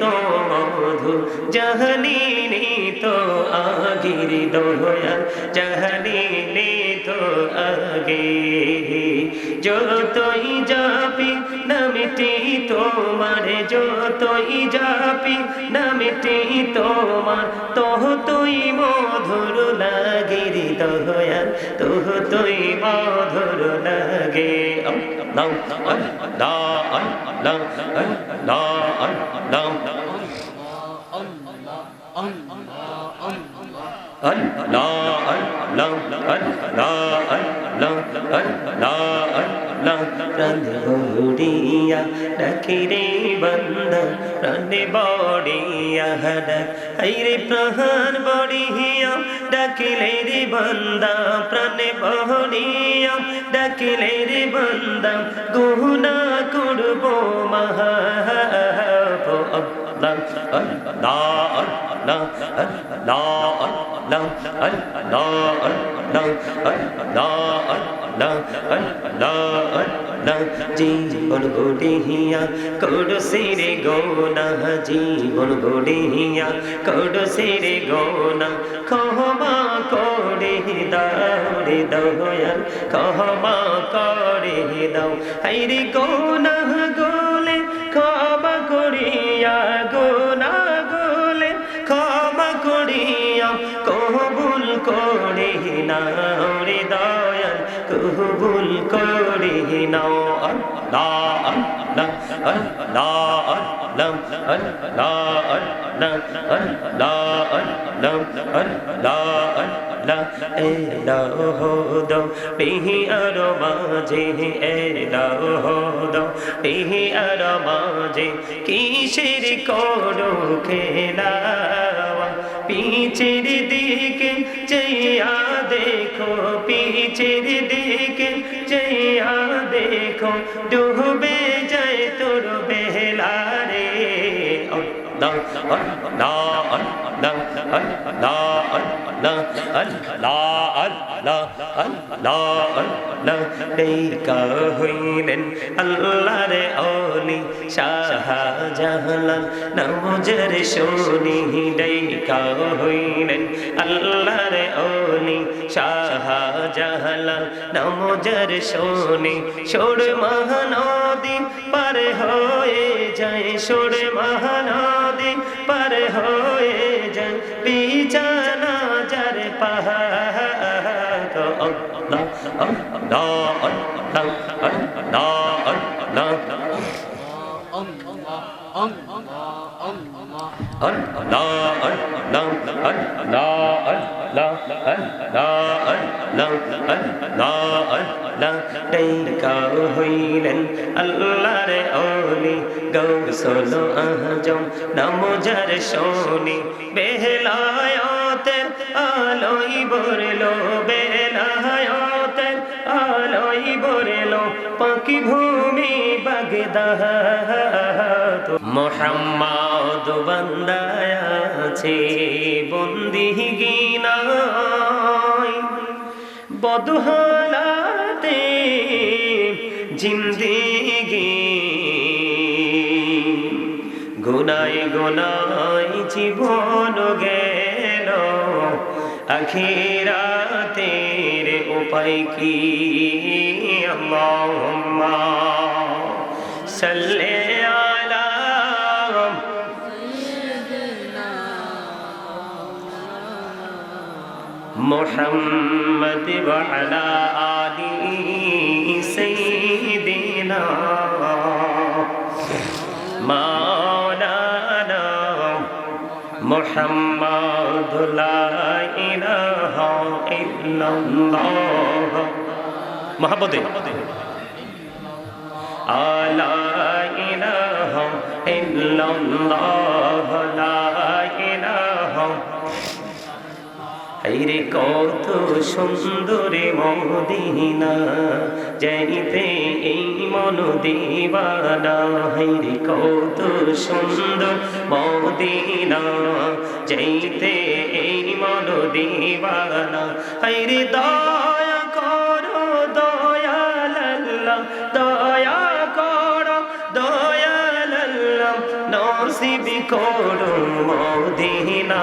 तो मधु जहनी তো আগির দোয়া, জহনি তো আগে। যতই যাবি নামটি তোমার, যতই যাবি নামটি তোমার তোহ তুই মধুর লাগে। রে দয়াল তোহ তুই মধুর লাগে আল্লাহ। ঘুরিয়া ডাকি রে বন্দা প্রাণে বড়িয়া হাডাক রে প্রহার বড়িয়া ডাকিলে রে বন্দা প্রাণে বড়িয়া ডাকিলে রে বন্দা গুহনা করব মহা Allah, Allah, Allah, Allah. জীবন গোড়ে হিয়া করো সেরে গোনা জীবন গোড়ে হিয়া করো সেরে গোনা কহমা করে দাউরে দয়াল ক্ষমা করে দাও হাইরে গোনা গোলে ক্ষমা করিয়া গোনা করে নাও রে কবুল করে নাও আল্লাহ আল্লাহ আল্লাহ আল্লাহ আল্লাহ আল্লাহ আল্লাহ আল্লাহ আল্লাহ আল্লাহ এলাহ দো পিহি আর মাঝে এলাহ দো পিহি আর মাঝে কিসের করো খেলাওয়া পিছের দিকে চেয়া দেখো পিছের দিকে চেয়া দেখো ডুবে হইলেন আল্লাহর অলি শাহজাহালাল নজর শুনি ডেকা হইলেন আল্লাহর অলি শাহজাহালাল নজর শুনি সোর মহানদী পার হয়ে যায় সোর মহানদী পার হয়ে যায় বিছানা যার পাহাড় لا أن لا أن لا أن لا أن لا أن لا أن لا ديكا হইলেন আল্লাহর অলি গৌসল আজম নামজার শনি বেহলায়তের আলোই বরলো বেলায়ত বরলো পাখি ভূমি বাগদাহ মোহাম্মদ বন্দায় আছে, বন্দি গিনায়। বদহালাতে জিন্দিগি। গুনায় গুনায় জীবন গেল আখিরাতের طريقي اللهم صل على محمد وعلى آل سيدنا مولانا محمد মহাপদে আলা ইলাহা ইল্লাল্লাহ লা হাইরে কত সুন্দর মদিনা যাইতে এই মন দিবানা। হাইরে কত সুন্দর মদিনা যাইতে এই মন দিবানা। হাইরে দয়া করো দয়াল্লাহ দয়া করো দয়াল্লাহ নসিব করো মদিনা।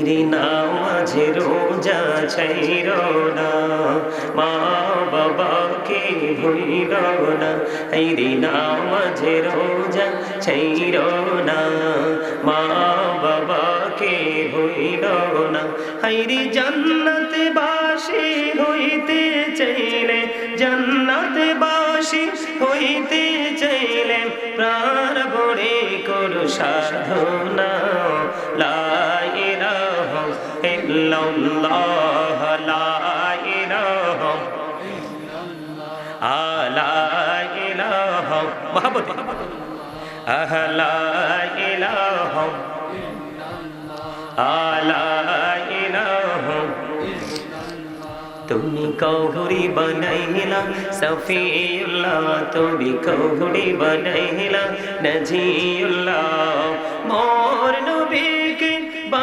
এইরে নামাজে রোজা ছাইর না। মা বাবাকে ভুইল না। এইরে নামাজে রোজা ছাইর না। মা বাবাকে ভুইল না। হাইরে জান্নাত বাসি হইতে চাইলে, জান্নাত বাসি হইতে চাইলে, প্রাণ ভরে করু সাধনা। লা ইল্লাল্লাহ লা ইলাহা আলা আলা ইলাহা। তুমি কৌহরি বনাইলা সফিউল্লাহ তুমি নজিউল্লাহ মোর নবীকে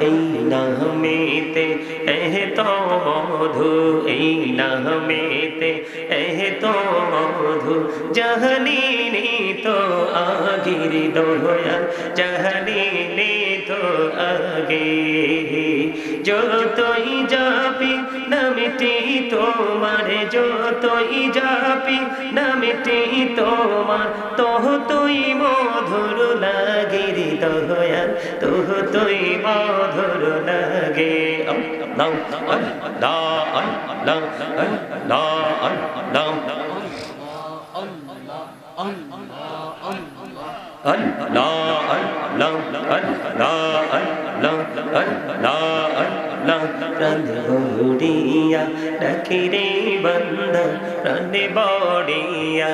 এই নামেতে এহ তো মধু এই নামেতে এহ তো মধু জহনি তো আগির দোয়া জহনি তো আগে। যতই যাবি নামিটি তোমার। যতই যাবি নামিটি তোমার। তোহ তুই মধুর লাগে। দয়া তবু তুই মধুর লাগে Allah, Allah, Allah, Allah, Allah. বড়িয়া ডাকে রে বন্দা প্রাণে বড়িয়া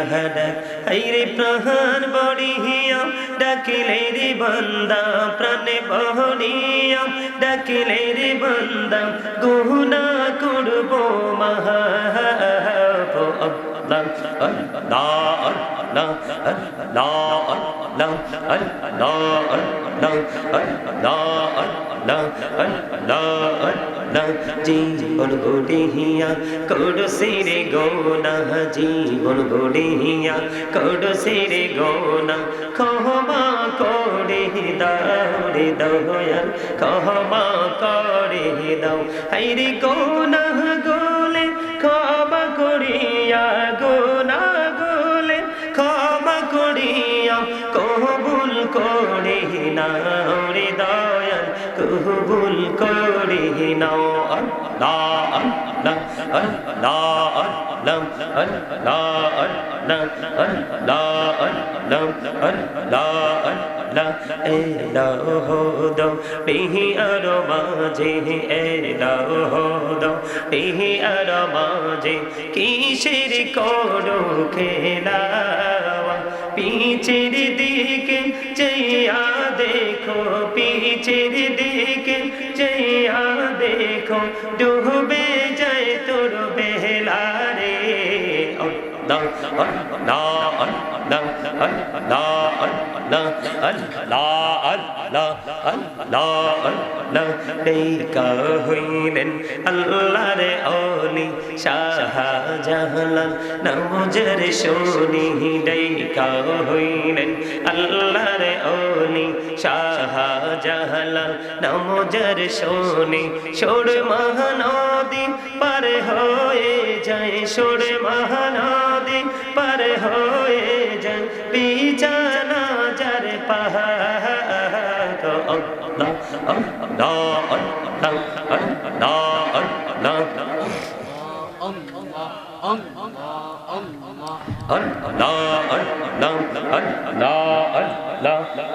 হাইরে প্রাণ বড়িয়া ডাকিলে রে বন্দা প্রাণে বড়িয়া ডাকিলে রে বন্দা গুনা করব মহা। জীবন গড়িয়া করছে রে গোনা জীবন গড়িয়া করছে রে গোনা ক্ষমা করে দাও রে দয়াল ক্ষমা করে দাও হাইরে গোনা গোলে ক্ষমা করিয়া গোনা করে নাও রে দয়াল কবুল করে নাও আল্লাহ আল্লাহ আল্লাহ আল্লাহ আল্লাহ আল্লাহ আল্লাহ আল্লাহ আল্লাহ আর মাঝে এলাহ দো পিহি আর মাঝে কিসের করো খেলাওয়া পিছের দিকে চেয়া দেখো পিছের দিকে চেয়া দেখো ডুবে হইলেন আল্লাহ রে অলি শাহজাহান নমজর শুনি ডেকা হইলেন আল্লাহ রে অলি শাহজাহান নমজর শুনি সোর মহানদী পার হয়ে যায় সোর মহানদী আমার হয়ে যায় বিছানা যার পাহাড় Allah, Allah, Allah, Allah. আল্লাহ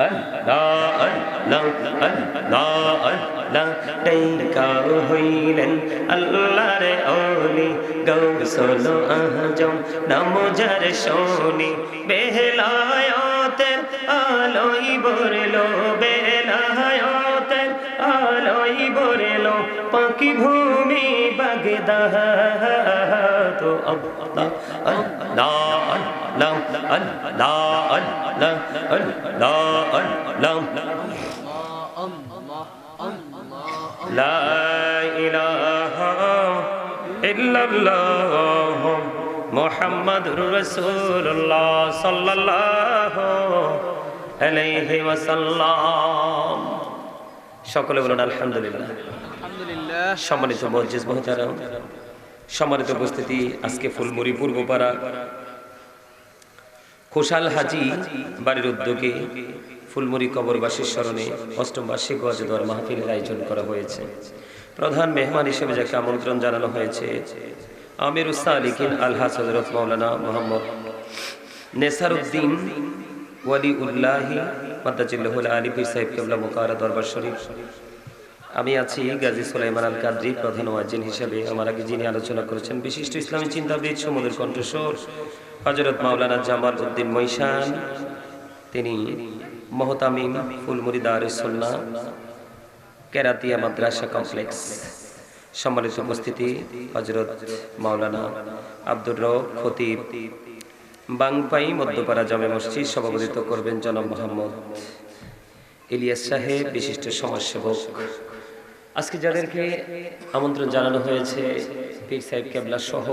হইলেন আল্লাহর ওলি গৌসল আজম নমজার শোনি বেহলায়তের আলোই বরলো বেলায়তের তাই বরেল পাখি ভূমি বাগদা তো আল্লাহ আল্লাহ আল্লাহ আল্লাহ ওয়াসাল্লাম সকলে বলুন আলহামদুলিল্লাহ। সম্মানিত মসজিদ মহতারাম সম্মানিত উপস্থিতি আজকে ফুলমুড়ি পূর্বপাড়া। খোসাল হাজি বাড়ির উদ্যোগে ফুলমুড়ি কবরবাসীর স্মরণে অষ্টম বার্ষিক ওয়াজ দোয়ার মাহফিলের আয়োজন করা হয়েছে। প্রধান মেহমান হিসেবে যাকে আমন্ত্রণ জানানো হয়েছে আমির উস্তা আলিকিন আলহাজ হজরত মৌলানা মোহাম্মদ নেসারউদ্দিন ওয়ালি উল্লাহি দরবার শরীফ। আমি আছি গাজী সুলাইমান আল কাদরি প্রধান ওয়াজিন হিসেবে। আমার আগে যিনি আলোচনা করেছেন বিশিষ্ট ইসলামী চিন্তাবিদ সমুদ্র কণ্ঠস্বর হজরত মাওলানা জামাল উদ্দিন মৈশান, তিনি মহতামিম ফুলমুরি দারুসন্না কেরাতিয়া মাদ্রাসা কমপ্লেক্স। সম্মানিত উপস্থিতি হজরত মাওলানা আব্দুর রব খতিব বাংপাই মধ্যপাড়া জামে মসজিদ সভাপতিত্ব করবেন জনাব মোহাম্মদ ইলিয়াস সাহেব, বিশিষ্ট সমাজসেবক। আজকে যাদেরকে আমন্ত্রণ জানানো হয়েছে, পীর সাহেব কেবলা সহ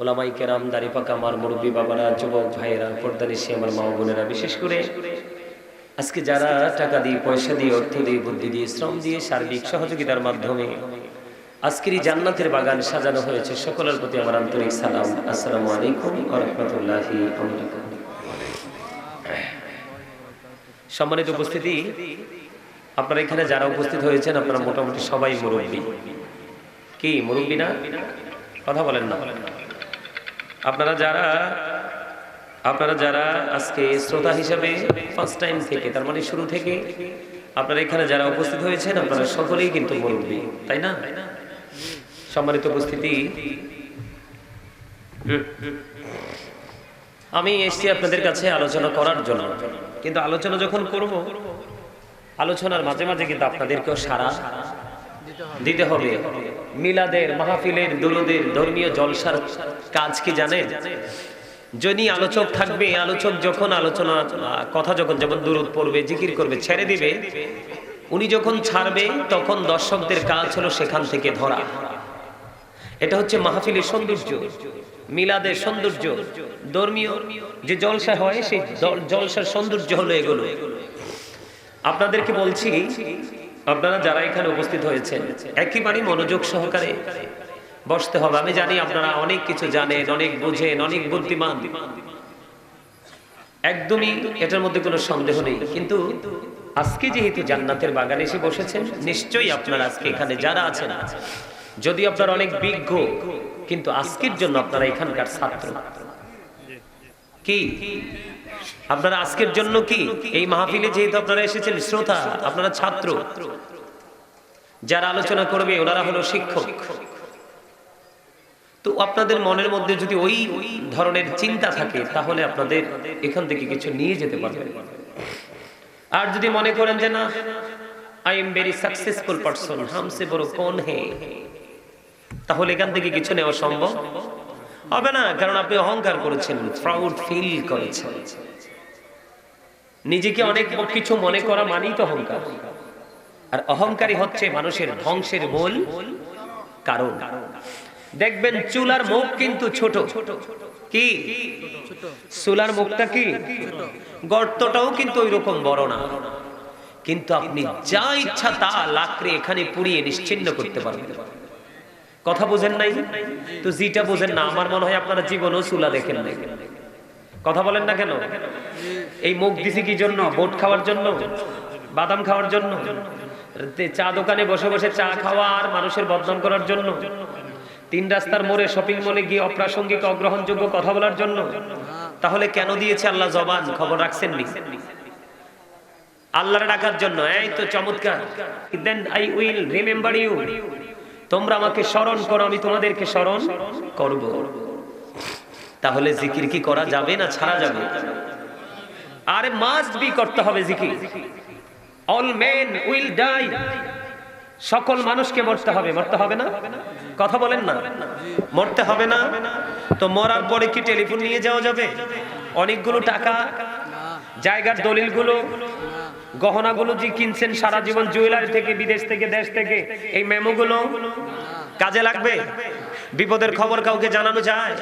ওলামাই কেরাম দাড়িপাকা আমার মুরব্বী বাবারা, যুবক ভাইয়েরা পর্দানিসী আমার মা বোনেরা, বিশেষ করে আজকে যারা টাকা দিয়ে, পয়সা দিয়ে, অর্থ দিয়ে, বুদ্ধি দিয়ে, শ্রম দিয়ে সার্বিক সহযোগিতার মাধ্যমে আজকের এই জান্নাতের বাগান সাজানো হয়েছে। সকলের প্রতি আমার আন্তরিক সালাম। আসসালামু আলাইকুম রহমতুল্লাহি সম্মানিত উপস্থিতি, আপনারা এখানে যারা উপস্থিত হয়েছেন, আপনারা মোটামুটি সবাই মুরব্বী। কি, মুরব্বী না? কথা বলেন না। আপনারা যারা আপনারা যারা আজকে শ্রোতা হিসাবে ফার্স্ট টাইম থেকে, তার মানে শুরু থেকে, আপনারা এখানে যারা উপস্থিত হয়েছেন, আপনারা সকলেই কিন্তু মুরব্বী, তাই না? সম্মানিত উপস্থিতি। আমি এসছি আপনাদের কাছে আলোচনা করার জন্য। কিন্তু আলোচনা যখন করব, আলোচনার মাঝে মাঝে কিন্তু আপনাদেরকেও সারা দিতে হবে। মিলাদের, মাহফিলের, দুলুদের ধর্মীয় জলসার কাজ কি জানেন? যিনি আলোচক থাকবে, আলোচক যখন আলোচনা, কথা যখন যেমন দূরত পড়বে, জিকির করবে, ছেড়ে দিবে, উনি যখন ছাড়বে, তখন দর্শকদের কাজ হলো সেখান থেকে ধরা। এটা হচ্ছে মাহফিলের সৌন্দর্য, মিলাদের সৌন্দর্য। ধর্মীয় যে জলসা হয়, সেই জলসার সৌন্দর্য হলো এগুলো। আপনাদেরকে বলছি, আপনারা যারা এখানে উপস্থিত হয়েছেন একেবারেই মনোযোগ সহকারে বসতে হবে। আমি জানি আপনারা অনেক কিছু জানেন, অনেক বুঝেন, অনেক বুদ্ধিমান। একদমই এটার মধ্যে কোনো সন্দেহ নেই। কিন্তু আজকে যেহেতু জান্নাতের বাগানে এসে বসেছেন, নিশ্চয়ই আপনারা আজকে এখানে যারা আছেন যদি আপনার অনেক বিজ্ঞ, কিন্তু আজকের জন্য আপনারা এখানকার ছাত্র। কি? আপনারা আজকের জন্য কি? এই মাহফিলে যেহেতু আপনারা এসেছেন, শ্রোতা, আপনারা ছাত্র। যারা আলোচনা করবে, ওনারা হলো শিক্ষক। তো আপনাদের মনের মধ্যে যদি ওই ধরনের চিন্তা থাকে, তাহলে আপনাদের এখান থেকে কিছু নিয়ে যেতে পারবেন আর যদি মনে করেন যে না I am very successful person হামসে বড় কোন হে? তাহলে এখান থেকে কিছু নেওয়া সম্ভব? হবে না, কারণ আপনি অহংকার করেছেন প্রাউড ফিল করেছেন। নিজেকে অনেক কিছু মনে করা মানেই তো অহংকার। আর অহংকারী হচ্ছে মানুষের ধ্বংসের মূল কারণ। দেখবেন, চুলার মুখ কিন্তু ছোট। কি? চুলার মুখটা কি? গর্তটাও কিন্তু ওই রকম বড় না। কিন্তু আপনি যা ইচ্ছা তা লাকড়ে এখানে পুড়িয়ে নিশ্চিন্ন করতে পারবেন। কথা বোঝেন নাই? তো জিটা বোঝেন না, আমার মনে হয় আপনারা জীবনও চুলা দেখেন নাই। কথা বলেন না কেন? এই মুখ দিছি কি জন্য? বোট খাওয়ার জন্য? বাদাম খাওয়ার জন্য? চা দোকানে বসে বসে চা খাওয়া আর মানুষের বদনাম করার জন্য? তিন রাস্তার মোড়ে শপিং মলে গিয়ে অপ্রাসঙ্গিক, অগ্রহণযোগ্য কথা বলার জন্য? তাহলে কেন দিয়েছে আল্লাহ জবান? খবর রাখছেন নি? আল্লাহর ডাকার জন্য। এই তো চমৎকার। Then I will remember you তোমরা আমাকে স্মরণ করো, আমি তোমাদেরকে স্মরণ করব। তাহলে জিকির কি করা যাবে না ছাড়া যাবে? আরে মাস্ট বি করতে হবে জিকির। অল মেন উইল ডাই সকল মানুষকে মরতে হবে মরতে হবে না? কথা বলেন না। মরতে হবে না? তো মরার পরে কি টেলিফোন নিয়ে যাওয়া যাবে? অনেকগুলো টাকা, জায়গার দলিলগুলো গহনাগুলো যে কিনছেন সারা জীবন জুয়েলারি থেকে, বিদেশ থেকে, দেশ থেকে, এই মেমোগুলো কাজে লাগবে? বিপদের খবর কাউকে জানানো যায়?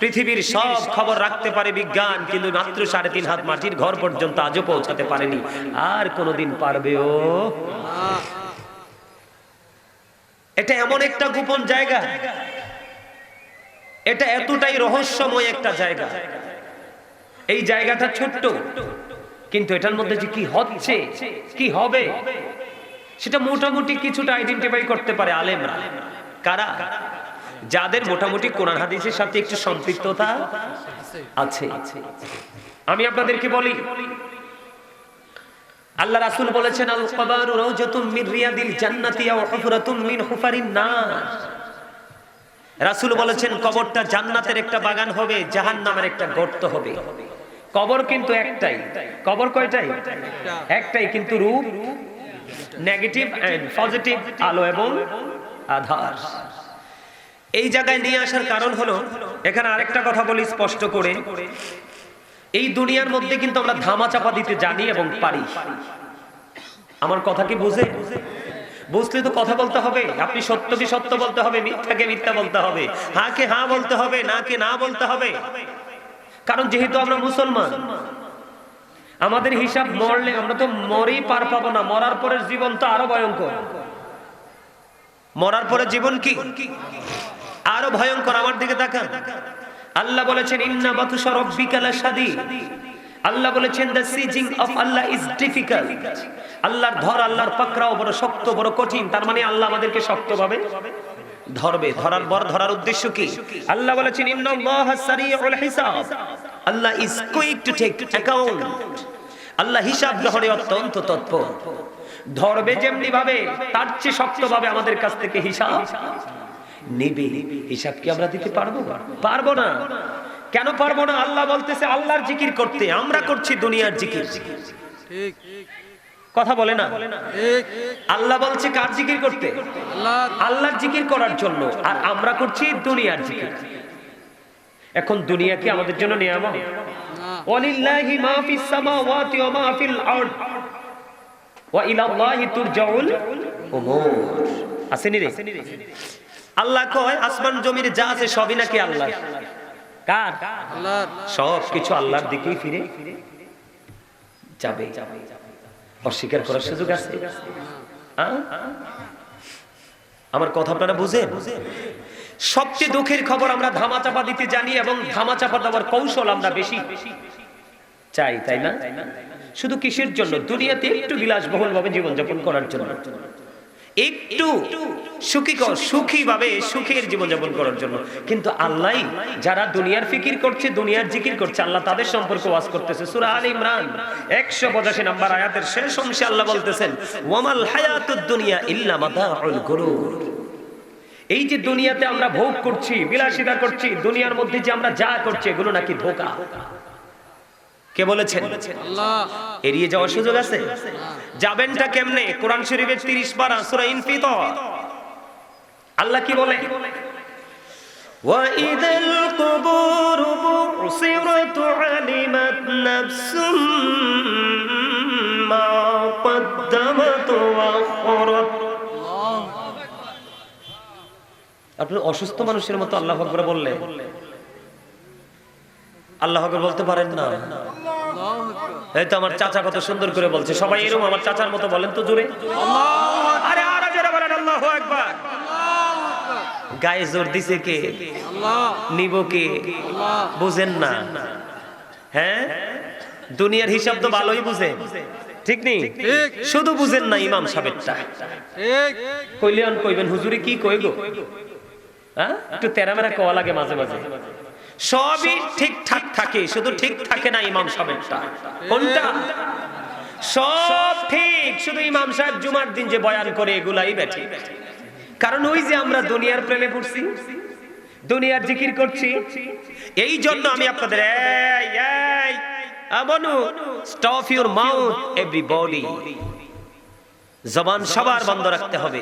পৃথিবীর সব খবর রাখতে পারে বিজ্ঞান, কিন্তু মাত্র সাড়ে তিন হাত মাটির ঘর পর্যন্ত আজও পৌঁছাতে পারেনি। আর কোনোদিন পারবেও এটা এমন একটা গোপন জায়গা। এটা এতটাই রহস্যময় একটা জায়গা। এই জায়গাটা ছোট্ট। কিন্তু এটার মধ্যে যে কি হচ্ছে, কি হবে, সেটা মোটামুটি কিছুটা আইডেন্টিফাই করতে পারে আলেমরা। কারা? যাদের মোটামুটি কোরআন হাদিসের সাথে একটু সম্পৃক্ততা আছে। আমি আপনাদেরকে বলি, আল্লাহ রাসূল বলেছেন আল কবারু রাউজাতুম মিন রিয়াদিল জান্নাতি আও হুফরাতুম মিন হুফারিন নার। রাসূল বলেছেন, কবরটা জান্নাতের একটা বাগান হবে, জাহান্নামের একটা গর্ত হবে। কবর কিন্তু একটাই। কবর কয়টাই? একটাই কিন্তু রূপ নেগেটিভ এন্ড পজিটিভ আলো এবং আধার। এই জায়গায় নিয়ে আসার কারণ হলো, এখানে আরেকটা কথা বলি স্পষ্ট করে। এই দুনিয়ার মধ্যে কিন্তু আমরা ধামা চাপা দিতে জানি এবং পারি। আমার কথা কি বুঝে? বুঝলে তো কথা বলতে হবে। আপনি সত্যকে সত্য বলতে হবে, মিথ্যাকে মিথ্যা বলতে হবে। হাকে হা বলতে হবে না কে না বলতে হবে। কারণ যেহেতু আমরা মুসলমান, আমাদের হিসাব মরলে আমরা তো মরেই পার পাবো না। মরার পরের জীবন তো আরও ভয়ঙ্কর। মরার পরে জীবন কি? আরও ভয়ঙ্কর। আমার দিকে তাকান। আল্লাহ বলেছেন, ইন্না বাতুশা রাব্বিকা লাশাদীদ। আল্লাহ বলেছেন the seizing of Allah is difficult আল্লাহর ধর, আল্লাহর পাকড়াও বড় শক্ত, বড় কঠিন। তার মানে আল্লাহ আমাদেরকে শক্তভাবে ধরবে, ধরার পর ধরার উদ্দেশ্য কি? আল্লাহ বলেছেন হিসাব। Allah is quick to take account আল্লাহ হিসাব গ্রহণে অত্যন্ত তৎপর। ধরবে যেমনি ভাবে তার চেয়ে শক্তভাবে আমাদের কাছ থেকে হিসাব। নেবে, হিসাব কি আমরা দিতে পারব? পারব না। কেন পারব না? আল্লাহ বলতেছে, আল্লাহর জিকির করতে, আমরা করছি দুনিয়ার জিকির। ঠিক। কথা বলে না। আল্লাহ বলছে কার জিকির করতে? আল্লাহ। আল্লাহর জিকির করার জন্য। আর আমরা করছি দুনিয়ার জিকির। এখন দুনিয়া কি আমাদের জন্য নিয়ামত? ওয়ালিল্লাহি মা ফিস সামাওয়াতি ওয়া মা ফিল আরদ। ওয়া ইলা আল্লাহি তুরজাউল উমুর। আসেনি রে? আল্লাহ কয় আসমান জমির যা আছে সবই নাকি আল্লাহ কার? আল্লাহ সব কিছু আল্লাহর দিকেই ফিরে। যাবে। অস্বীকার করার সুযোগ আছে? আমার কথা আপনারা বুঝে সবচেয়ে দুঃখের খবর আমরা ধামা চাপা দিতে জানি এবং ধামা চাপা দেওয়ার কৌশল আমরা বেশি চাই, তাই না? শুধু কিসের জন্য? দুনিয়াতে একটু বিলাসবহুল ভাবে জীবনযাপন করার জন্য। একটু সুখী সুখী ভাবে সুখের জীবনযাপন করার জন্য। কিন্তু আল্লাহ যারা দুনিয়ার ফিকির করছে দুনিয়ার জিকির করছে আল্লাহ তাদের সম্পর্কে ওয়াজ করতেছে। সূরা আল ইমরান 185 নম্বর আয়াতের শেষ অংশে আল্লাহ বলতেছেন ওয়ামাল হায়াতুদ দুনিয়া ইল্লা মাতাউল গুরুর এই যে দুনিয়াতে আমরা ভোগ করছি বিলাসিতা করছি দুনিয়ার মধ্যে যে আমরা যা করছি এগুলো নাকি ধোকা। কে বলেছেন এড়িয়ে যাওয়ার সুযোগ আছে যাবেনটা কেমনে কোরআন শরীফের 30 পারা সূরা ইনফিতর আল্লাহ কি বলে وَإِذَا الْقُبُورُ بُعْثِرَتْ عَلِمَتْ نَفْسٌ مَا قَدَّمَتْ وَأَخَّرَتْ আপনি অসুস্থ মানুষের মতো আল্লাহ আকবর বললে আল্লাহ আকবর বলতে পারেন না এই তো আমার চাচা কত সুন্দর করে বলছে। সবাই এরকম আমার চাচার মতো বলেন তো জোরে। আরে আরও জোরে বলেন আল্লাহু আকবার। গায়ে জোর দিছে কে? নিব কে? বুঝেন না। হ্যাঁ? দুনিয়ার হিসাব তো ভালোই বুঝে। ঠিক নেই? শুধু বুঝেন না ইমাম সাহেবটা। কইলেন কইবেন হুজুরে কি কই গো হ্যাঁ? একটু তেরামেরা কওয়া লাগে মাঝে মাঝে। সবই ঠিকঠাক থাকে, শুধু ঠিক থাকে না ইমাম সাহেবটা কোনটা? সব ঠিক, শুধু ইমাম সাহেব জুমার দিন যে বয়ান করে, এগুলাই বেঠে কারণ ওই যে আমরা দুনিয়ার প্রেমে পড়ছি, দুনিয়ার জিকির করছি, এই জন্য আমি আপনাদের এই এই আমনু স্টপ ইউর মাউথ এভরিবডি জবান সবার বন্ধ রাখতে হবে।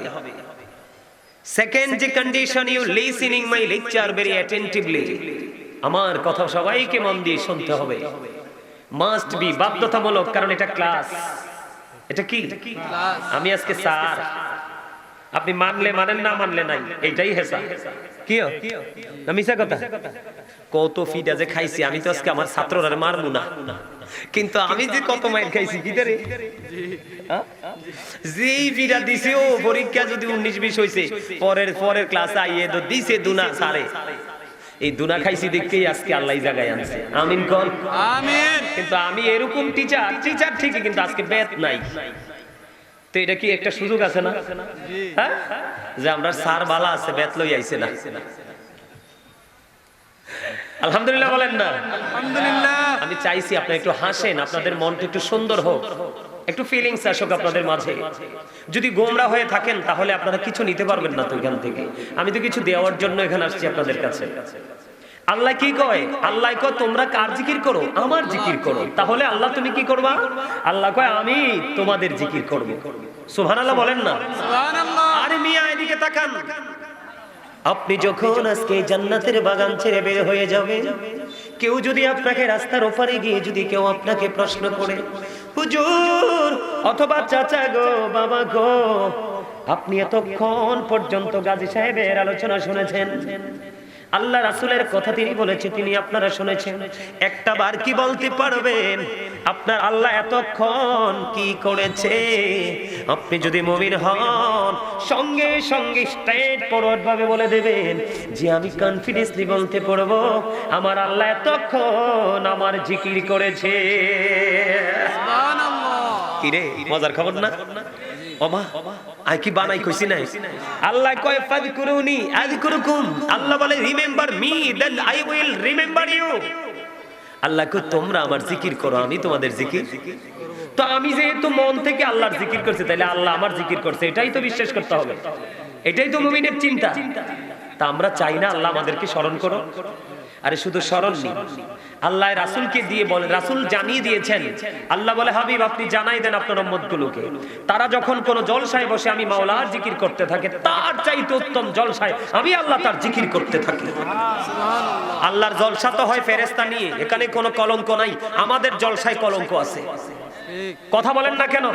সেকেন্ড যে condition you listening my lecture very attentively আমার কথা সবাইকে মন দিয়ে শুনতে হবে। মাস্ট বি বাধ্যতামূলক, কারণ এটা ক্লাস এটা কি? আমি আজকে স্যার আপনি মানলে মানেন না, মানলে নাই। এইটাই হেসা কি না মিশা কথা। কত ফিটা যে খাইছি, আমি তো আজকে আমার ছাত্ররা মারবো না। কিন্তু আমি যে কত মাইল খাইছি, কি রে? যেই ফিটা দিছে, ও পরীক্ষা যদি উনিশ বিশ হয়েছে পরের পরের ক্লাসে আইয়ে তো দিছে দুনা সারে এই দুনা খাইছি দেখতেই আজকে আল্লাহ জায়গায় আনছে। আমিন কর আমিন। কিন্তু আমি এরকম টিচার টিচার ঠিকই কিন্তু আজকে বেত নাই। তো এটা কি একটা সুযোগ আছে না? হ্যাঁ? যে আমরা সার বালা আছে বেত লই আইছে না। আলহামদুলিল্লাহ বলেন না। আলহামদুলিল্লাহ। আমি চাইছি আপনি একটু হাসেন আপনাদের মনটা একটু সুন্দর হোক। একটু ফিলিংস আসুক আপনাদের মাঝে। যদি গোমরা হয়ে থাকেন তাহলে আপনারা কিছু নিতে পারবেন না তো এখান থেকে। আমি তো কিছু দেওয়ার জন্য এখানে আসছি আপনাদের কাছে। আল্লাহ কি কয়? আল্লাহ কয় তোমরা কার জিকির করো? আমার জিকির করো। তাহলে আল্লাহ তুমি কি করবা? আল্লাহ কয় আমি তোমাদের জিকির করব। সুবহানাল্লাহ বলেন না? আরে মিয়া এদিকে তাকান। আপনি যখন আজকে জান্নাতের বাগান ছেড়ে বের হয়ে যাবেন কেউ যদি আপনাকে রাস্তার ওপারে গিয়ে যদি কেউ আপনাকে প্রশ্ন করে হুজুর অথবা চাচা গো বাবা গো আপনি এতক্ষণ পর্যন্ত গাজী সাহেবের আলোচনা শুনেছেন। আল্লাহ রাসুলের কথা তিনি বলেছে তিনি আপনারা শুনেছেন। একটা বার কি বলতে পারবেন? আপনার আল্লাহ এতক্ষণ কি করেছে? আপনি যদি মমিন হন সঙ্গে সঙ্গে স্ট্রেট ফরওয়ার্ড ভাবে বলে দেবেন যে আমি কনফিডেন্সলি বলতে পারব আমার আল্লাহ এতক্ষণ আমার জিকির করেছে। সুবহানাল্লাহ। কিরে মজার খবর না? ওমা আই কি বানাই কইছি নাই? আল্লাহ কয় ফাযকুরুনি আযকুরুকুম। আল্লাহ বলে remember me then I will remember you আল্লাহ কয়, তোমরা আমার জিকির করো, আমি তোমাদের জিকির তো আমি যেহেতু মন থেকে আল্লাহর জিকির করছি তাহলে আল্লাহ আমার জিকির করছে, এটাই তো বিশ্বাস করতে হবে। এটাই তো মুমিনের চিন্তা। তা আমরা চাই না আল্লাহ আমাদেরকে স্মরণ করো আরে শুধু স্মরণ নেই আল্লাহ রাসুলকে দিয়ে বলে, রাসুল জানিয়ে দিয়েছেন। আল্লাহ বলে, হাবিব, আপনি জানাই দেন আপনার উম্মতগুলোকে। তারা যখন কোন জলসায় বসে আমি মাওলার জিকির করতে থাকে, তার চাইতে উত্তম জলসায় আমি আল্লাহ তার জিকির করতে থাকি। আল্লাহর জলসা তো হয় ফেরেস্তা নিয়ে, এখানে কোনো কলঙ্ক নাই, আমাদের জলসায় কলঙ্ক আছে। কথা বলেন না কেন?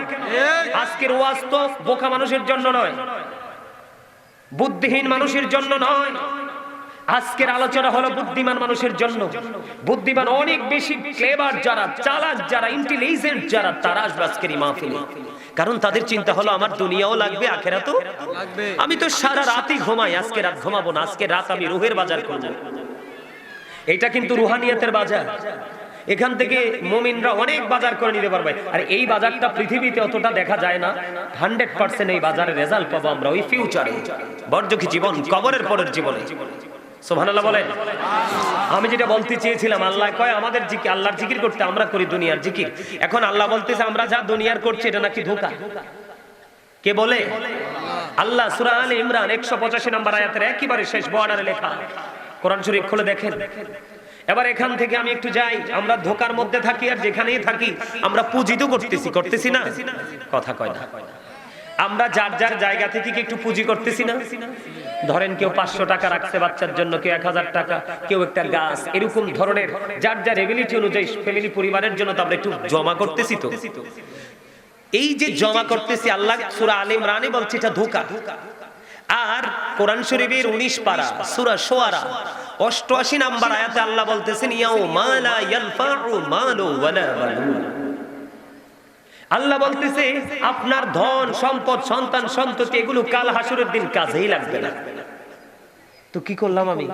আজকের ওয়াজ তো বোকা মানুষের জন্য নয়, বুদ্ধিহীন মানুষের জন্য নয়। আজকের আলোচনা হলো বুদ্ধিমান মানুষের জন্য। বুদ্ধিমান অনেক বেশি ক্লেভার যারা, চালাক যারা ইন্টেলিজেন্ট যারা, তারা আসবে আজকের মাহফিলে। কারণ তাদের চিন্তা হলো, আমার দুনিয়াও লাগবে, আখেরাতও লাগবে। আমি তো সারা রাতই ঘুমাই, আজকে রাত ঘুমাবো না, আজকে রাত আমি রুহের বাজার করব। এটা কিন্তু রুহানিয়াতের বাজার। এখান থেকে মুমিনরা অনেক বাজার করে নিতে পারবে। আর এই বাজারটা পৃথিবীতে অতটা দেখা যায় না। হান্ড্রেড পার্সেন্ট এই বাজারে রেজাল্ট পাবো আমরা ওই ফিউচারে বর্জকি জীবন? কবরের পরের জীবনে। সোহানাল্লাহ বলেন। আমি যেটা বলতে চেয়েছিলাম, আল্লাহ কয়, আমাদের জিকির, আল্লাহর জিকির করতে আমরা করি দুনিয়ার জিকির। এখন আল্লাহ বলতেছে, আমরা যা দুনিয়ার করছি, এটা নাকি ধোকা? কে বলে? আল্লাহ সূরা আলে ইমরান 185 নম্বর আয়াতের একেবারে শেষ বর্ডারে লেখা। কোরআন শরীফ খুলে দেখেন। এবার এখান থেকে আমি একটু যাই। আমরা ধোকার মধ্যে থাকি আর যেখানেই থাকি, আমরা পুঁজি করতেছি করতেছি না? কথা কয় না। আমরা যার যার জায়গা থেকে একটু পুঁজি করতেছি না? ধরেন কেউ পাঁচশো টাকা রাখছে বাচ্চার জন্য, কেউ এক হাজার টাকা, কেউ একটা গাছ, এরকম ধরনের যার যার এবিলিটি অনুযায়ী ফ্যামিলি পরিবারের জন্য তো আমরা একটু জমা করতেছি তো। এই যে জমা করতেছি, আল্লাহ সুরা আল রানে বলছে এটা ধোকা। আর কোরআন শরীফের 19 পারা, সুরা সোয়ারা, অষ্টআশি নাম্বার আয়াতে আল্লাহ বলতেছেন, ইয়াউমা লা ইয়ানফাউ মালু ওয়ালা বানুন। আল্লাহ বলতেছে, আপনার ধন, সম্পদ, সন্তান, সন্ততি, এগুলো কাল হাসুরের দিন কাজেই লাগবে না। তো কি করলাম আমি?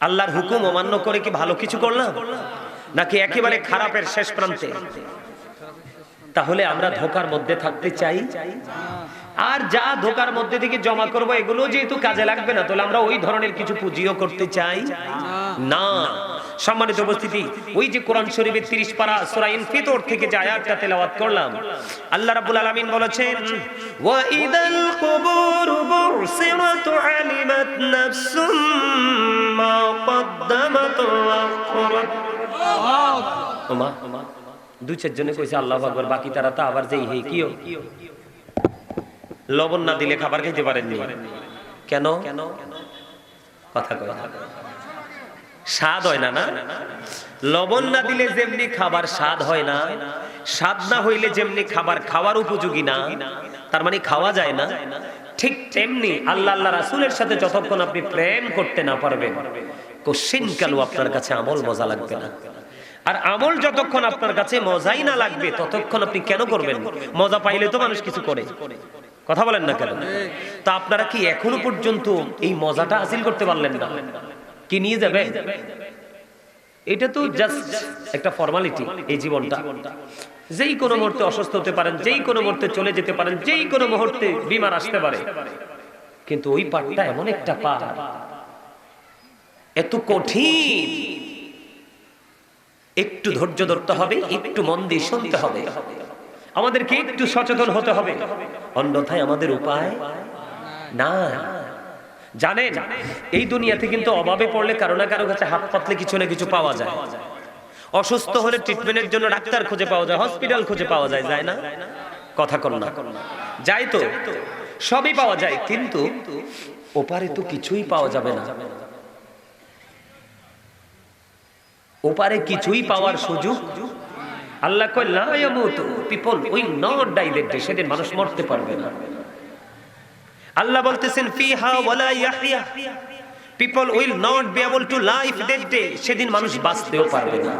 আল্লাহর হুকুম অমান্য করে কি ভালো কিছু করলাম? নাকি একেবারে খারাপের শেষ প্রান্তে? তাহলে আমরা ধোকার মধ্যে থাকতে চাই। আর যা ধোকার মধ্যে থেকে জমা করব, এগুলো যেহেতু কাজে লাগবে না, তাহলে আমরা ওই ধরনের কিছু পুঁজিও করতে চাই। না। সম্মানিত উপস্থিতি ওই যে কোরআন শরীফের 30 পারা সূরা ইনফিতর থেকে যে আয়াতটা তেলাওয়াত করলাম আল্লাহ রাব্বুল আলামিন বলেছেন ওয়া ইদাল কুবুর বুরসিরাত আলিমাত নাফসুম মা কদ্দামাত ওয়া আখরাত ওমা দুই চারজনে কইছে আল্লাহ আকবার বাকি তারা তো আবার যেই হে কিও? লবণ না দিলে খাবার খেতে পারেননি। কেন? কথা না। স্বাদ হয় না না? লবণ না দিলে যেমনি খাবার স্বাদ হয় না, স্বাদ না হইলে যেমনি খাবার খাওয়ার উপযোগী না, তার মানে খাওয়া যায় না। ঠিক তেমনি আল্লাহ আল্লাহ রাসূলের সাথে যতক্ষণ আপনি প্রেম করতে না পারবেন কোশ্চিন কালু আপনার কাছে আমল মজা লাগবে না। আর আমল যতক্ষণ আপনার কাছে মজাই না লাগবে, ততক্ষণ আপনি কেন করবেন? মজা পাইলে তো মানুষ কিছু করে। কথা বলেন না কেন? তা আপনারা কি এখনও পর্যন্ত এই মজাটা হাসিল করতে পারলেন না? কি নিয়ে যাবে? এটা তো জাস্ট একটা ফর্মালিটি এই জীবনটা। যেই কোনো মুহূর্তে অসুস্থ হতে পারেন যেই কোনো মুহূর্তে চলে যেতে পারেন যেই কোনো মুহূর্তে বিমার আসতে পারে। কিন্তু ওই পাঠটা এমন একটা পাঠ এত কঠিন। একটু ধৈর্য ধরতে হবে একটু মন দিয়ে শুনতে হবে। আমাদেরকে একটু সচেতন হতে হবে। অন্যথায় আমাদের উপায় না জানেন, এই দুনিয়াতে কিন্তু অভাবে পড়লে কারও না কারও কাছে হাত পাতলে কিছু না কিছু পাওয়া যায়। অসুস্থ হলে ট্রিটমেন্টের জন্য ডাক্তার খুঁজে পাওয়া যায় হসপিটাল খুঁজে পাওয়া যায় যায় না? কথা কর না। যায় তো, সবই পাওয়া যায়, কিন্তু ওপারে তো কিছুই পাওয়া যাবে না। ওপারে কিছুই পাওয়ার সুযোগ? আল্লাহ কয়, লা ইয়ামুতু, people, will not die that সেদিন মানুষ মরতে পারবে না। আল্লাহ বলতেছেন ফিহা ওয়ালা ইয়াহইয়া people will not be able to life that day সেদিন মানুষ বাঁচতেও পারবে না।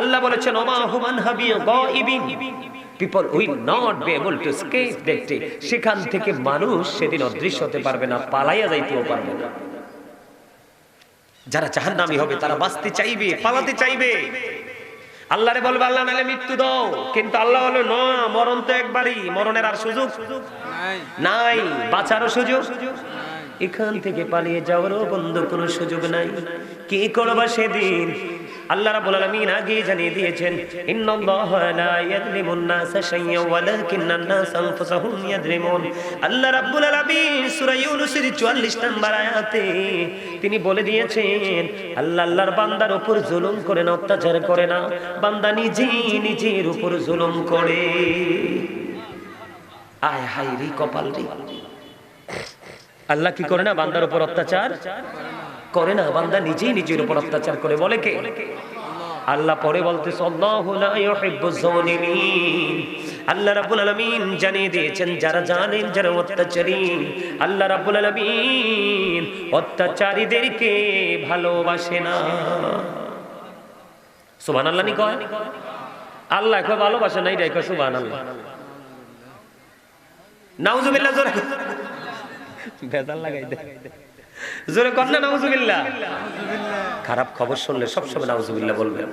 আল্লাহ বলেছেন ওমা হুমান হাবি গাইবিন people will not be able to escape that day সেখান থেকে মানুষ সেদিন অদৃশ্য হতে পারবে না পালাইয়া যাইতেও পারবে না। যারা জাহান্নামী হবে তারা বাঁচতে চাইবে পালাতে চাইবে। আল্লাহরে বলবে আল্লাহ নালে মৃত্যু দাও। কিন্তু আল্লাহ বলে না মরণ তো একবারই। মরণের আর সুযোগ নাই। নাই বাঁচারও সুযোগ এখান থেকে পালিয়ে যাওয়ারও বন্ধ কোনো সুযোগ নাই। কি করবা সেদিন? আল্লাহ রাব্বুল আলামিন আগে জানিয়ে দিয়েছেন লা ইয়াযলিমুন ওয়ালাকিন্নান আনফুসাহুম ইয়াযলিমুন। আল্লাহ রাব্বুল আলামিন সূরা ইউনূসের 44 নম্বর আয়াতে তিনি বলে দিয়েছেন, আল্লাহ আল্লাহর বান্দার উপর জুলুম করে না, অত্যাচার করে না। বান্দা নিজেই নিজের উপর জুলুম করে। আয় হায় রে কপাল রে। আল্লাহ কি করে না বান্দার উপর অত্যাচার? করে না, বান্দা নিজেই নিজের উপর অত্যাচার করে, বলে কে? আল্লাহ পরে বলতে আল্লাহ রাব্বুল আলামিন জানিয়ে দিয়েছেন, যারা জানেন, যারা অত্যাচারী, আল্লাহ রাব্বুল আলামিন অত্যাচারীদেরকে ভালোবাসে না। সুবান আল্লাহ নি কয়? আল্লাহ কয়, ভালোবাসে না, এটাই কয় সুবহানাল্লাহ। নাউজুবিল্লাহ, জোরে। লাগাই দে। জোরে কন্যা নাউজুবিল্লাহ। খারাপ খবর শুনলে সবসময় নাউজুবিল্লাহ বলবেন